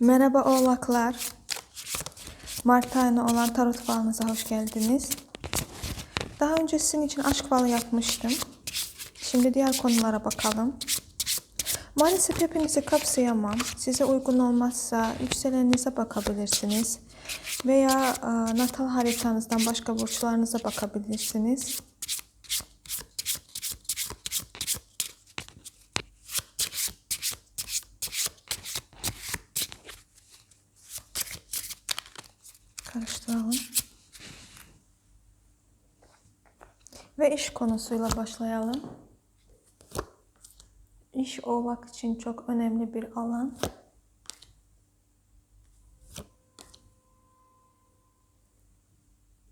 Merhaba oğlaklar. Mart ayına olan tarot falınıza hoş geldiniz. Daha önce sizin için aşk falı yapmıştım. Şimdi diğer konulara bakalım. Maalesef hepinizi kapsayamam. Size uygun olmazsa yükseleninize bakabilirsiniz. Veya e, natal haritanızdan başka burçlarınıza bakabilirsiniz. Karıştıralım. Ve iş konusuyla başlayalım. İş oğlak için çok önemli bir alan.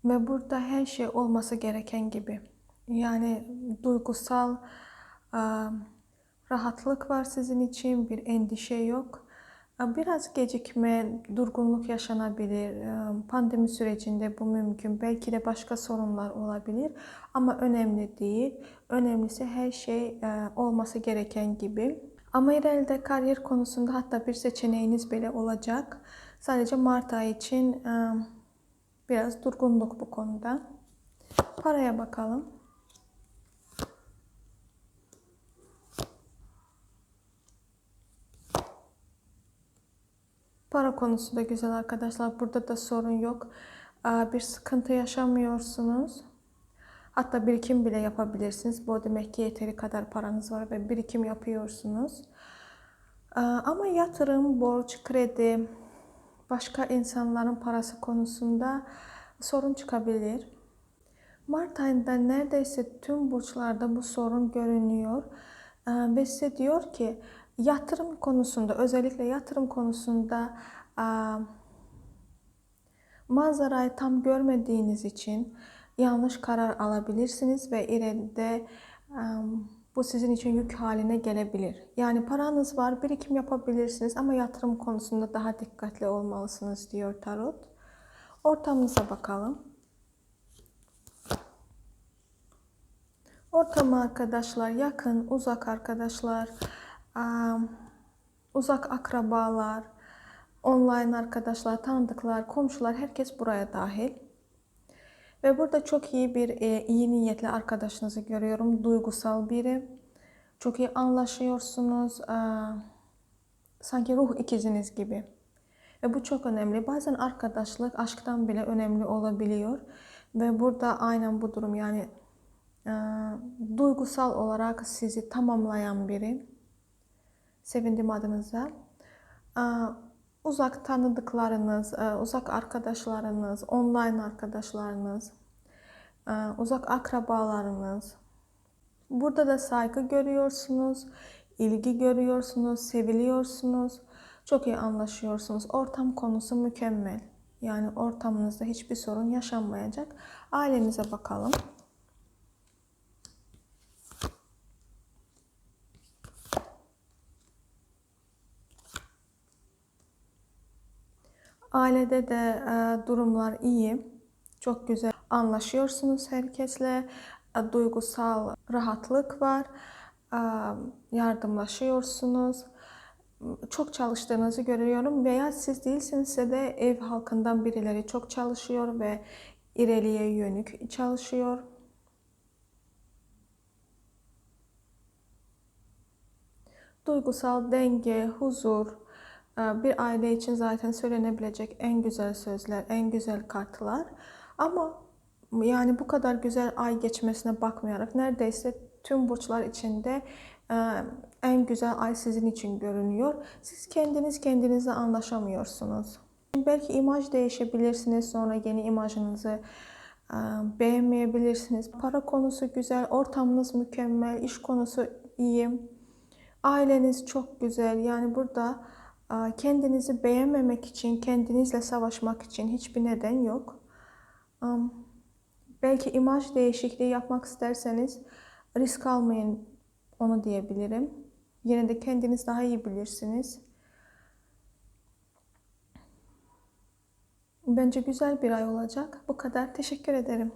Ve burada her şey olması gereken gibi. Yani duygusal rahatlık var sizin için, bir endişe yok. Biraz gecikme, durgunluk yaşanabilir. Pandemi sürecinde bu mümkün. Belki de başka sorunlar olabilir. Ama önemli değil. Önemlisi her şey olması gereken gibi. Ama ileride kariyer konusunda hatta bir seçeneğiniz bile olacak. Sadece Mart ayı için biraz durgunluk bu konuda. Paraya bakalım. Para konusu da güzel arkadaşlar. Burada da sorun yok. Bir sıkıntı yaşamıyorsunuz. Hatta birikim bile yapabilirsiniz. Bu demek ki yeteri kadar paranız var ve birikim yapıyorsunuz. Ama yatırım, borç, kredi, başka insanların parası konusunda sorun çıkabilir. Mart ayında neredeyse tüm burçlarda bu sorun görünüyor. Ve size diyor ki yatırım konusunda özellikle yatırım konusunda manzarayı tam görmediğiniz için yanlış karar alabilirsiniz ve ileride bu sizin için yük haline gelebilir. Yani paranız var, birikim yapabilirsiniz ama yatırım konusunda daha dikkatli olmalısınız diyor tarot. Ortamınıza bakalım. Ortamı arkadaşlar, yakın, uzak arkadaşlar, uzak akrabalar, online arkadaşlar, tanıdıklar, komşular herkes buraya dahil. Ve burada çok iyi bir e, iyi niyetli arkadaşınızı görüyorum. Duygusal biri. Çok iyi anlaşıyorsunuz. Sanki ruh ikiziniz gibi. Ve bu çok önemli. Bazen arkadaşlık aşktan bile önemli olabiliyor. Ve burada aynen bu durum yani duygusal olarak sizi tamamlayan biri. Sevindim adınıza. Uzak tanıdıklarınız, e, uzak arkadaşlarınız, online arkadaşlarınız, e, uzak akrabalarınız. Burada da saygı görüyorsunuz, ilgi görüyorsunuz, seviliyorsunuz. Çok iyi anlaşıyorsunuz. Ortam konusu mükemmel. Yani ortamınızda hiçbir sorun yaşanmayacak. Ailenize bakalım. Ailede de e, durumlar iyi. Çok güzel anlaşıyorsunuz herkesle. E, duygusal rahatlık var. E, yardımlaşıyorsunuz. Çok çalıştığınızı görüyorum veya siz değilsinizse de ev halkından birileri çok çalışıyor ve ileriye yönük çalışıyor. Duygusal denge, huzur, bir aile için zaten söylenebilecek en güzel sözler, en güzel kartlar. Ama yani bu kadar güzel ay geçmesine bakmayarak neredeyse tüm burçlar içinde e, en güzel ay sizin için görünüyor. Siz kendiniz kendinize anlaşamıyorsunuz. Belki imaj değişebilirsiniz sonra yeni imajınızı e, beğenmeyebilirsiniz. Para konusu güzel, ortamınız mükemmel, iş konusu iyi. Aileniz çok güzel. Yani burada kendinizi beğenmemek için, kendinizle savaşmak için hiçbir neden yok. Belki imaj değişikliği yapmak isterseniz risk almayın onu diyebilirim. Yine de kendiniz daha iyi bilirsiniz. Bence güzel bir ay olacak. Bu kadar. Teşekkür ederim.